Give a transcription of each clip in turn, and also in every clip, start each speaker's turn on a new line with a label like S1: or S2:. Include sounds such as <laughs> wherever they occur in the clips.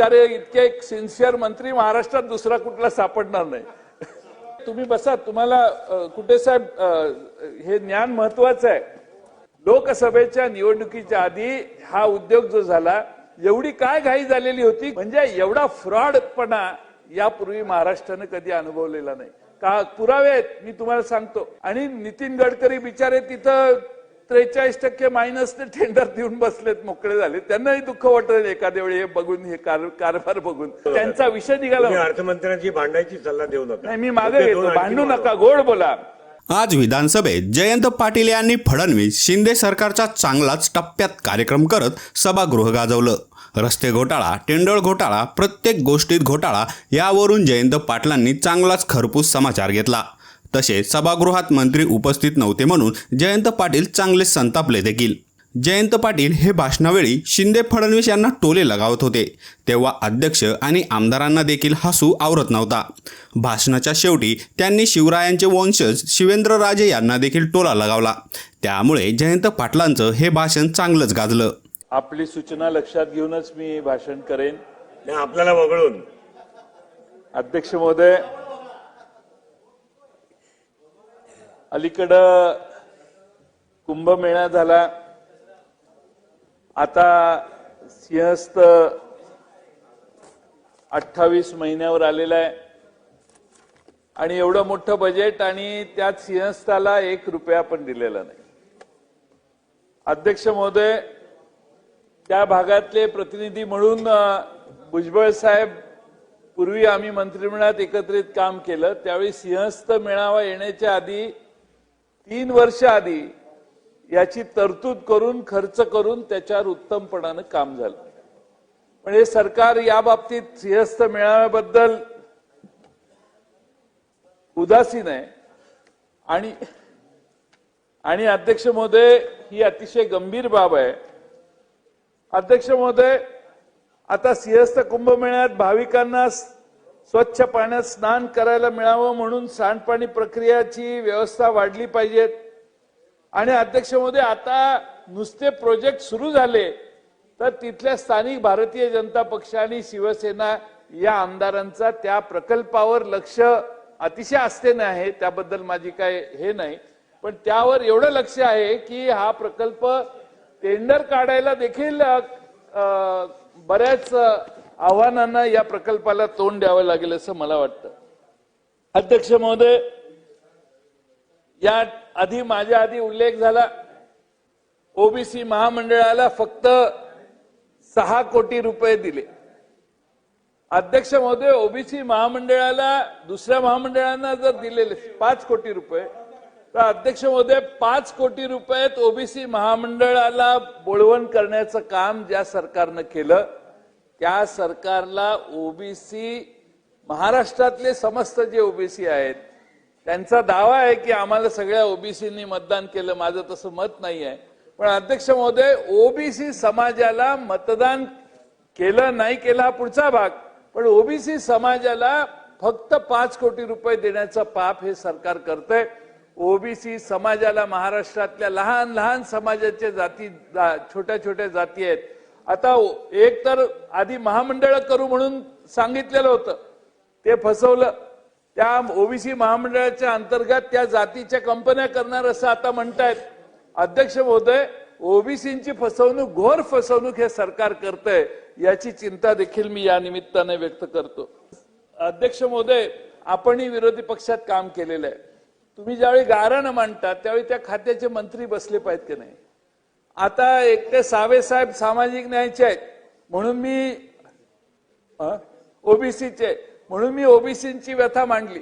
S1: अरे इतके एक सिन्सिअर मंत्री महाराष्ट्रात दुसरा कुठला सापडणार नाही. तुम्ही बसा तुम्हाला कुठे साहेब हे ज्ञान महत्वाचं आहे. लोकसभेच्या निवडणुकीच्या आधी हा उद्योग जो झाला एवढी काय घाई झालेली होती? म्हणजे एवढा फ्रॉडपणा यापूर्वी महाराष्ट्रानं कधी अनुभवलेला नाही. का पुरावे आहेत मी तुम्हाला सांगतो. आणि नितीन गडकरी बिचारे तिथं त्रेचाळीस टक्के मायनस ते टेंडर देऊन बसलेत मोकळे झाले त्यांनाही दुःख वाटेल एखाद्या वेळी हे बघून हे कार- कारभार बघून. त्यांचा विषय निघाला.
S2: अर्थमंत्र्यांची भांडायची सल्ला देऊ नका.
S1: नाही मी मागे घेतो भांडू. नका गोड बोला.
S3: आज विधानसभेत जयंत पाटील यांनी फडणवीस शिंदे सरकारचा चांगलाच टप्प्यात कार्यक्रम करत सभागृह गाजवलं. रस्ते घोटाळा टेंडर घोटाळा प्रत्येक गोष्टीत घोटाळा यावरून जयंत पाटलांनी चांगलाच खरपूस समाचार घेतला. तसेच सभागृहात मंत्री उपस्थित नव्हते म्हणून जयंत पाटील चांगले संतापले देखील. जयंत पाटील हे भाषणावेळी शिंदे फडणवीस यांना टोले लगावत होते. तेव्हा अध्यक्ष आणि आमदारांना देखील हसू आवरत नव्हता. भाषणाच्या शेवटी त्यांनी शिवरायांचे वंशज शिवेंद्रराजे यांना देखील टोला लगावला. त्यामुळे जयंत पाटलांचं हे भाषण चांगलंच गाजलं.
S1: आपली सूचना लक्षात घेऊनच मी भाषण करेन.
S2: आपल्याला वगळून.
S1: अध्यक्ष महोदय अलीकडं कुंभमेळा झाला. आता सिंहस्थ अठ्ठावीस महिन्यावर आलेला आहे. आणि एवढं मोठं बजेट आणि त्यात सिंहस्थाला एक रुपया पण दिलेला नाही. अध्यक्ष महोदय त्या भागातले प्रतिनिधी म्हणून भुजबळ साहेब पूर्वी आम्ही मंत्रिमंडळात एकत्रित काम केलं. त्यावेळी सिंहस्थ मेळावा येण्याच्या आधी तीन वर्ष आधी याची तरतूद करून खर्च करून त्याच्यावर उत्तमपणानं काम झालं. पण हे सरकार या बाबतीत सिंहस्थ मेळाव्याबद्दल उदासीन आहे. आणि आणि अध्यक्ष महोदय ही अतिशय गंभीर बाब आहे. अध्यक्ष महोदय आता सिंहस्थ कुंभमेळ्यात भाविकांना स्वच्छ पाण्यात स्नान करायला मिळावं म्हणून सांडपाणी प्रक्रियाची व्यवस्था वाढली पाहिजेत आणि अध्यक्ष मोदी आता नुसते प्रोजेक्ट सुरू झाले तर तिथल्या स्थानिक भारतीय जनता पक्ष आणि शिवसेना या आमदारांचा त्या प्रकल्पावर लक्ष अतिशय आस्थेने आहे. त्याबद्दल माझी काय हे नाही. पण त्यावर एवढं लक्ष आहे की हा प्रकल्प टेंडर काढायला देखील बऱ्याच आव्हानांना या प्रकल्पाला तोंड द्यावं लागेल असं मला वाटतं. अध्यक्ष महोदय या आधी माझ्या आधी उल्लेख झाला ओबीसी महामंडळाला फक्त सहा कोटी रुपये दिले. अध्यक्ष महोदय ओबीसी महामंडळाला दुसऱ्या महामंडळांना जर दिलेले पाच कोटी रुपये तर अध्यक्ष महोदय पाच कोटी रुपयात ओबीसी महामंडळाला बोळवण करण्याचं काम ज्या सरकारनं केलं त्या सरकारला ओबीसी महाराष्ट्रातले समस्त जे ओबीसी आहेत त्यांचा दावा आहे की आम्हाला सगळ्या ओबीसींनी मतदान केलं. माझं तसं मत नाही आहे. पण अध्यक्ष महोदय ओबीसी समाजाला मतदान केलं नाही केला हा पुढचा भाग. पण ओबीसी समाजाला फक्त पाच कोटी रुपये देण्याचं पाप हे सरकार करतंय. ओबीसी समाजाला महाराष्ट्रातल्या लहान लहान समाजाच्या जाती जा- छोट्या छोट्या जाती आहेत. आता एक तर आधी महामंडळ करू म्हणून सांगितलेलं होतं. ते फसवलं. त्या ओबीसी महामंडळाच्या अंतर्गत त्या जातीच्या कंपन्या करणार असं आता म्हणतायत. अध्यक्ष महोदय ओबीसींची फसवणूक घोर फसवणूक हे सरकार करतंय याची चिंता देखील मी या निमित्ताने व्यक्त करतो. अध्यक्ष महोदय आपणही विरोधी पक्षात काम केलेलं आहे. तुम्ही ज्यावेळी गाऱ्हाणं मांडता त्यावेळी त्या खात्याचे मंत्री बसले पाहिजेत की नाही? आता एकटे सावे साहेब सामाजिक न्यायाचे आहेत. म्हणून मी ओबीसीचे म्हणून मी ओबीसीची व्यथा मांडली.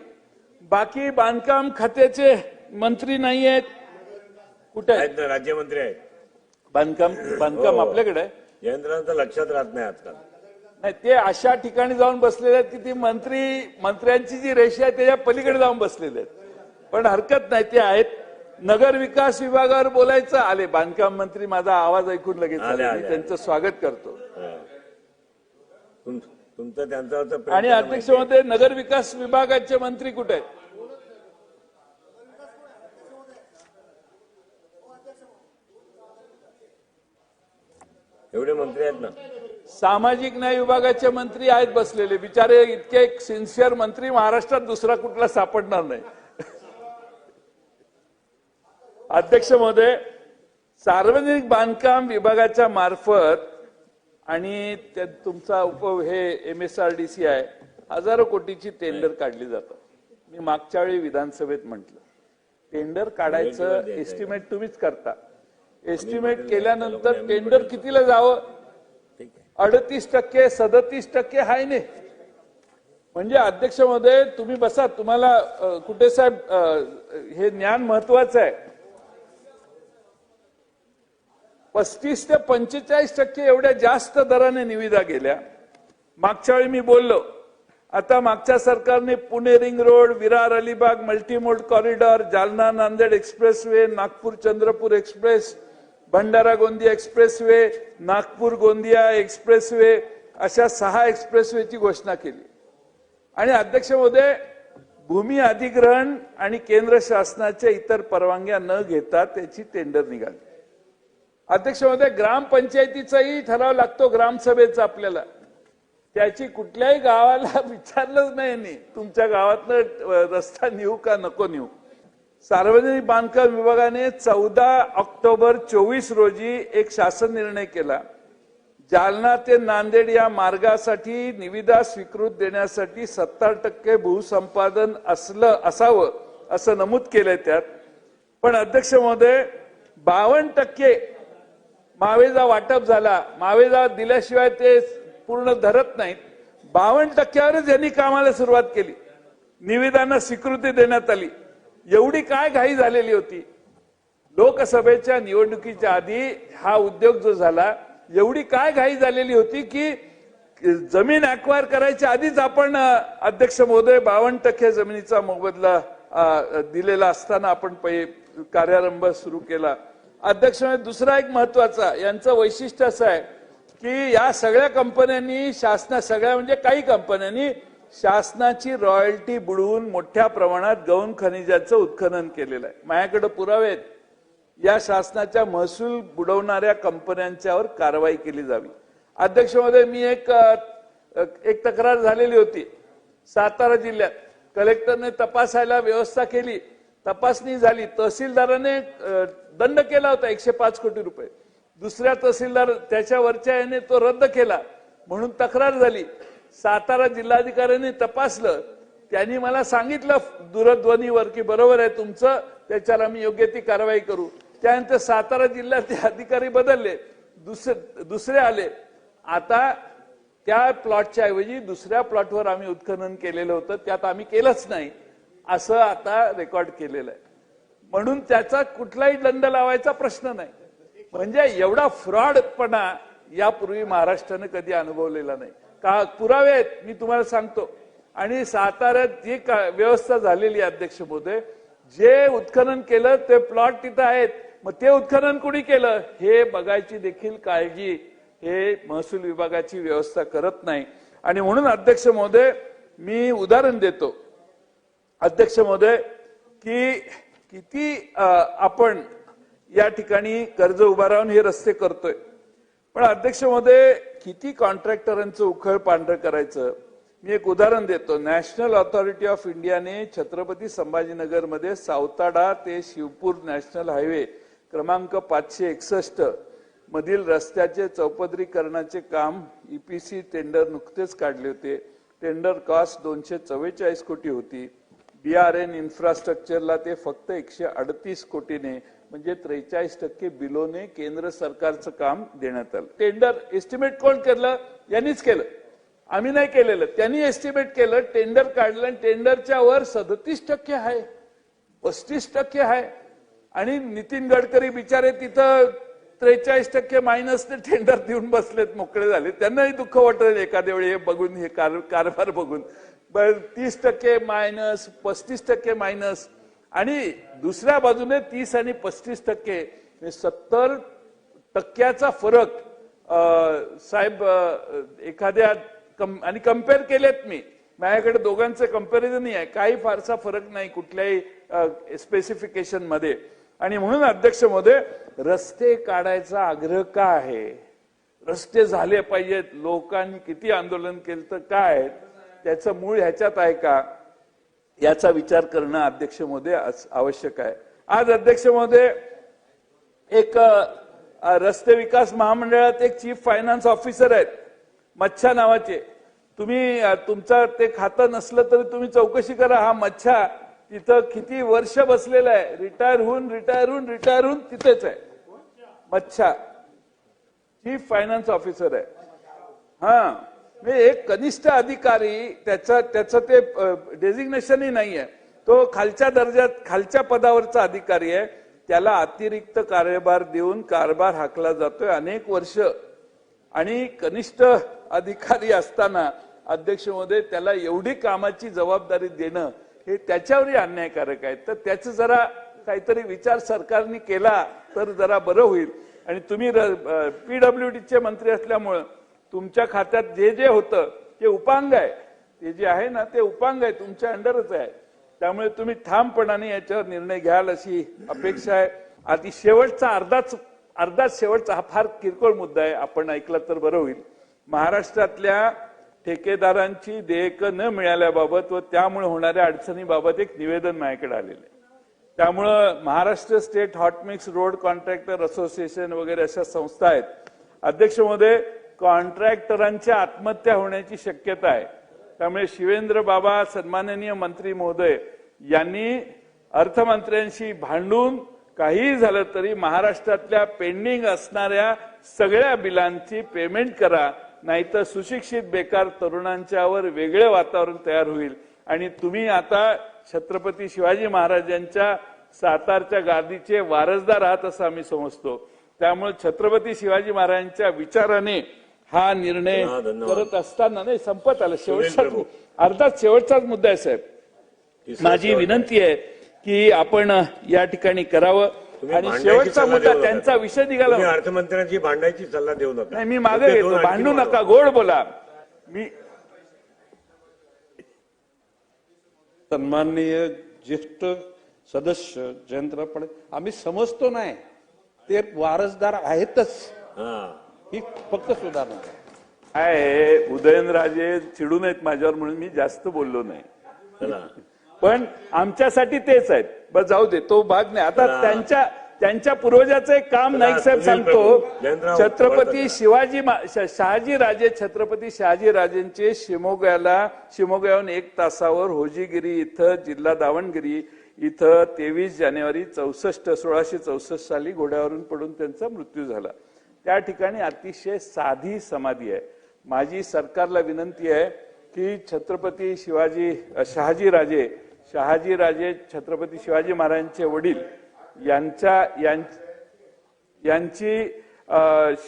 S1: बाकी बांधकाम खात्याचे मंत्री नाही आहेत. कुठे आहेत?
S2: राज्यमंत्री आहेत.
S1: बांधकाम बांधकाम आपल्याकडे? आहे
S2: जयंत्रांचं लक्षात राहत नाही आजकाल.
S1: नाही ते अशा ठिकाणी जाऊन बसलेले आहेत की ती मंत्री मंत्र्यांची जी रेषा आहे त्याच्या पलीकडे जाऊन बसलेले आहेत. पण हरकत नाही ते आहेत. नगर विकास विभागावर बोलायचं आले. बांधकाम मंत्री माझा आवाज ऐकून लगेच
S2: आले,
S1: आले. त्यांचं स्वागत करतो.
S2: तुम- तुमचं त्यांच्यावरचं प्रेम
S1: आणि
S2: त्यांना
S1: अध्यक्ष
S2: माहिती
S1: नगर विकास विभागाचे मंत्री कुठे आहेत?
S2: एवढे मंत्री आहेत ना.
S1: सामाजिक न्याय विभागाचे मंत्री आहेत बसलेले. बिचारे इतके सिन्सिअर मंत्री महाराष्ट्रात दुसरा कुठला सापडणार नाही. अध्यक्ष महोदय सार्वजनिक बांधकाम विभागाच्या मार्फत आणि तुमचा उप हे M S R D C आहे हजारो कोटीची टेंडर काढली जातात. मी मागच्या वेळी विधानसभेत म्हटलं टेंडर काढायचं एस्टिमेट तुम्हीच करता. एस्टिमेट केल्यानंतर टेंडर कितीला जावं? अडतीस टक्के सदतीस टक्के हाय ने म्हणजे अध्यक्ष महोदय तुम्ही बसा तुम्हाला कुठे साहेब हे ज्ञान महत्वाचं आहे. पस्तीस ते पंचेचाळीस टक्के एवढ्या जास्त दराने निविदा गेल्या. मागच्या वेळी मी बोललो आता मागच्या सरकारने Pune ring road Virar Alibaug multimode corridor Jalna Nanded expressway Nagpur Chandrapur express Bhandara Gondia expressway Nagpur Gondia expressway अशा सहा एक्सप्रेसवेची घोषणा केली. आणि अध्यक्ष महोदय भूमी अधिग्रहण आणि केंद्र शासनाच्या इतर परवानग्या न घेता त्याची टेंडर निघाली. अध्यक्ष महोदय ग्रामपंचायतीचाही ठराव लागतो ग्रामसभेचा आपल्याला. त्याची कुठल्याही गावाला <laughs> विचारलंच नाही तुमच्या गावातनं रस्ता नेऊ का नको नेऊ? सार्वजनिक बांधकाम विभागाने चौदा ऑक्टोबर चोवीस रोजी एक शासन निर्णय केला. जालना ते नांदेड या मार्गासाठी निविदा स्वीकृत देण्यासाठी सत्तर टक्के भूसंपादन असलं असावं असं नमूद केलंय त्यात. पण अध्यक्ष महोदय बावन्न टक्के मावेजा वाटप झाला. मावेजा दिल्याशिवाय ते पूर्ण धरत नाहीत. बावन्न टक्क्यावरच यांनी कामाला सुरुवात केली. निविदांना स्वीकृती देण्यात आली. एवढी काय घाई झालेली होती? लोकसभेच्या निवडणुकीच्या आधी हा उद्योग जो झाला एवढी काय घाई झालेली होती की जमीन अक्वायर करायच्या आधीच आपण अध्यक्ष महोदय बावन्न टक्के जमिनीचा मोबदला दिलेला असताना आपण पै कार्यारंभ सुरू केला. अध्यक्ष दुसरा एक महत्त्वाचा यांचं वैशिष्ट्य असं आहे की या सगळ्या कंपन्यांनी शासना सगळ्या म्हणजे काही कंपन्यांनी शासनाची रॉयल्टी बुडवून मोठ्या प्रमाणात गौण खनिजाचं उत्खनन केलेलं आहे. माझ्याकडे पुरावे आहेत. या शासनाच्या महसूल बुडवणाऱ्या कंपन्यांच्यावर कारवाई केली जावी. अध्यक्ष महोदय मी एक एक तक्रार झालेली होती. सातारा जिल्ह्यात. कलेक्टरने तपासायला व्यवस्था केली. तपासणी झाली. तहसीलदाराने दंड केला होता एकशे पाच कोटी रुपये. दुसऱ्या तहसीलदार त्याच्यावरच्या याने तो रद्द केला. म्हणून तक्रार झाली. सातारा जिल्हाधिकाऱ्यांनी तपासलं. त्यांनी मला सांगितलं दूरध्वनीवर की बरोबर आहे तुमचं त्याच्यावर आम्ही योग्य ती कारवाई करू. त्यानंतर सातारा जिल्ह्यातले <laughs> अधिकारी बदलले. दुसरे दुसरे आले. आता त्या प्लॉटच्या ऐवजी दुसऱ्या प्लॉटवर आम्ही उत्खनन केलेलं होतं. त्यात आम्ही केलंच नाही. असं आता रेकॉर्ड केलेलं आहे. म्हणून त्याचा कुठलाही दंड लावायचा प्रश्न नाही. म्हणजे एवढा फ्रॉडपणा यापूर्वी महाराष्ट्रानं कधी अनुभवलेला नाही. का पुरावे आहेत मी तुम्हाला सांगतो. आणि साताऱ्यात जी का- व्यवस्था झालेली आहे, अध्यक्ष महोदय जे उत्खनन केलं ते प्लॉट तिथं आहेत. मग ते उत्खनन कुणी केलं? हे बघायची देखील काळजी हे महसूल विभागाची व्यवस्था करत नाही. आणि म्हणून अध्यक्ष महोदय मी उदाहरण देतो. अध्यक्ष महोदय की किती आपण या ठिकाणी कर्ज उभा राहून हे रस्ते करतोय. पण अध्यक्ष महोदय किती कॉन्ट्रॅक्टरांचं उखळ पांढरं करायचं? मी एक उदाहरण देतो. नॅशनल ऑथॉरिटी ऑफ इंडियाने छत्रपती संभाजीनगरमध्ये सावताडा ते शिवपूर नॅशनल हायवे क्रमांक पाचशे एकसष्ट मधील रस्त्याचे चौपदरीकरणाचे काम ईपीसी टेंडर नुकतेच काढले होते. टेंडर कॉस्ट दोनशे चव्वेचाळीस कोटी होती. बीआरएन इन्फ्रास्ट्रक्चरला ते फक्त एकशे अडतीस कोटीने म्हणजे त्रेचाळीस टक्के बिलोने केंद्र सरकारचं काम देण्यात आलं. टेंडर एस्टिमेट कोण केलं? यांनीच केलं. आम्ही नाही केलेलं. त्यांनी एस्टिमेट केलं टेंडर काढलं आणि टेंडरच्या वर सदतीस टक्के आहे. पस्तीस टक्के आहे. आणि नितीन गडकरी बिचारे तिथं त्रेचाळीस टक्के मायनसने टेंडर देऊन बसलेत मोकळे झाले त्यांनाही दुःख वाटत एखाद्या वेळी हे बघून हे कार- कारभार बघून. तीस टक्के मायनस पस्तीस टक्के मायनस आणि दुसऱ्या बाजूने तीस आणि पस्तीस टक्के म्हणजे सत्तर टक्क्याचा फरक साहेब एखाद्या कम- आणि कंपेअर केलेत मी. माझ्याकडे दोघांचं कम्पॅरिझनही आहे. काही फारसा फरक नाही कुठल्याही स्पेसिफिकेशनमध्ये. आणि म्हणून अध्यक्षमध्ये रस्ते काढायचा आग्रह का आहे? रस्ते झाले पाहिजेत. लोकांनी किती आंदोलन केलं तर काय त्याचं मूळ ह्याच्यात आहे का? याचा विचार करणं अध्यक्ष महोदय आवश्यक आहे. आज अध्यक्षमध्ये एक रस्ते विकास महामंडळात एक चीफ फायनान्स ऑफिसर आहेत. मच्छा नावाचे. तुम्ही तुमचं ते खातं नसलं तरी तुम्ही चौकशी करा. हा मच्छा तिथं किती वर्ष बसलेला आहे? रिटायर होऊन रिटायर होऊन रिटायर होऊन तिथेच आहे. मच्छा. चीफ फायनान्स ऑफिसर आहे. हा. म्हणजे एक कनिष्ठ अधिकारी त्याचा त्याचं ते डेझिग्नेशनही नाही आहे तो खालच्या दर्जात खालच्या पदावरचा अधिकारी आहे. त्याला अतिरिक्त कार्यभार देऊन कारभार हाकला जातोय अनेक वर्ष. आणि कनिष्ठ अधिकारी असताना अध्यक्ष महोदय त्याला एवढी कामाची जबाबदारी देणं हे त्याच्यावरही अन्यायकारक आहे. तर त्याचं जरा काहीतरी विचार सरकारने केला तर जरा बरं होईल. आणि तुम्ही पीडब्ल्यू डीचे मंत्री असल्यामुळं तुमच्या खात्यात जे जे होतं ते उपांग आहे. ते जे आहे ना ते उपांग आहे तुमच्या अंडरच आहे. त्यामुळे तुम्ही ठामपणाने याच्यावर निर्णय घ्याल अशी अपेक्षा आहे. आधी शेवटचा अर्धाच अर्धाच शेवटचा हा फार किरकोळ मुद्दा आहे. आपण ऐकला तर बरं होईल. महाराष्ट्रातल्या ठेकेदारांची देयकं न मिळाल्याबाबत व त्यामुळे होणाऱ्या अडचणीबाबत एक निवेदन माझ्याकडे आलेलं आहे. त्यामुळं Maharashtra state hot mix road contractor association वगैरे अशा संस्था आहेत. अध्यक्ष महोदय कॉन्ट्रॅक्टरांच्या आत्महत्या होण्याची शक्यता आहे. त्यामुळे शिवेंद्र बाबा सन्माननीय मंत्री महोदय यांनी अर्थमंत्र्यांशी भांडून काहीही झालं तरी महाराष्ट्रातल्या पेंडिंग असणाऱ्या सगळ्या बिलांची पेमेंट करा नाहीतर सुशिक्षित बेकार तरुणांच्यावर वेगळे वातावरण तयार होईल. आणि तुम्ही आता छत्रपती शिवाजी महाराजांच्या सातारच्या गादीचे वारसदार आहात असं आम्ही समजतो. त्यामुळे छत्रपती शिवाजी महाराजांच्या विचाराने हा निर्णय. करत असताना नाही संपत आलं शेवटचा. अर्थात शेवटचाच मुद्दा आहे साहेब माझी. विनंती आहे की आपण या ठिकाणी करावं आणि शेवटचा मुद्दा. त्यांचा विषय निघाला
S2: अर्थमंत्र्यांची भांडायची सल्ला देऊ नका
S1: नाही मी मागे घेतो भांडू. नका गोड बोला मी
S4: सन्माननीय ज्येष्ठ सदस्य जयंतराव पाटील आम्ही समजतो नाही ते वारसदार आहेतच
S2: हा
S4: फक्त सुधारणा. आहे.
S1: काय उदयनराजे चिडू नयेत माझ्यावर म्हणून मी जास्त बोललो नाही.
S2: चला.
S1: पण आमच्यासाठी तेच आहेत. बस जाऊ दे तो भाग नाही. आता. त्यांच्या त्यांच्या पूर्वजाचं एक काम नाईक साहेब सांगतो. छत्रपती शिवाजी शहाजी राजे छत्रपती शहाजी राजेंचे शिमोग्याला शिमोग्याहून एक तासावर होजीगिरी इथं जिल्हा दावणगिरी इथं तेवीस जानेवारी चौसष्ट सोळाशे चौसष्ट साली घोड्यावरून पडून त्यांचा मृत्यू झाला. त्या ठिकाणी अतिशय साधी समाधी आहे. माझी सरकारला विनंती आहे की छत्रपती शिवाजी शहाजीराजे शहाजी राजे शहाजी राजे छत्रपती शिवाजी महाराजांचे वडील यांच्या यां- यांची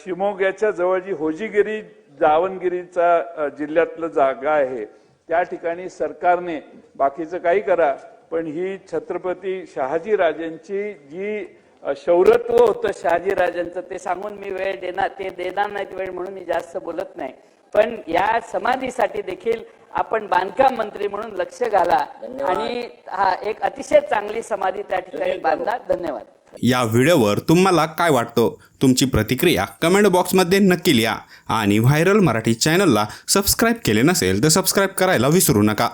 S1: शिमोग्याच्या जवळ जी होजीगिरी दावणगिरीचा जिल्ह्यातलं जागा आहे त्या ठिकाणी सरकारने बाकीचं काही करा पण ही छत्रपती शहाजी राजेंची जी शौरत्व होतं
S5: शहाजी राजांचं ते सांगून मी वेळ देणार ते देणार नाहीत वेळ म्हणून मी जास्त बोलत नाही. पण या समाधीसाठी देखील आपण बांधकाम मंत्री म्हणून लक्ष घाला. आणि हा एक अतिशय चांगली समाधी त्या ठिकाणी बांधा. धन्यवाद.
S3: या व्हिडिओवर तुम्हाला काय वाटतं? तुमची प्रतिक्रिया कमेंट बॉक्समध्ये नक्की लिहा. आणि व्हायरल मराठी चॅनलला सबस्क्राईब केले नसेल तर सबस्क्राईब करायला विसरू नका.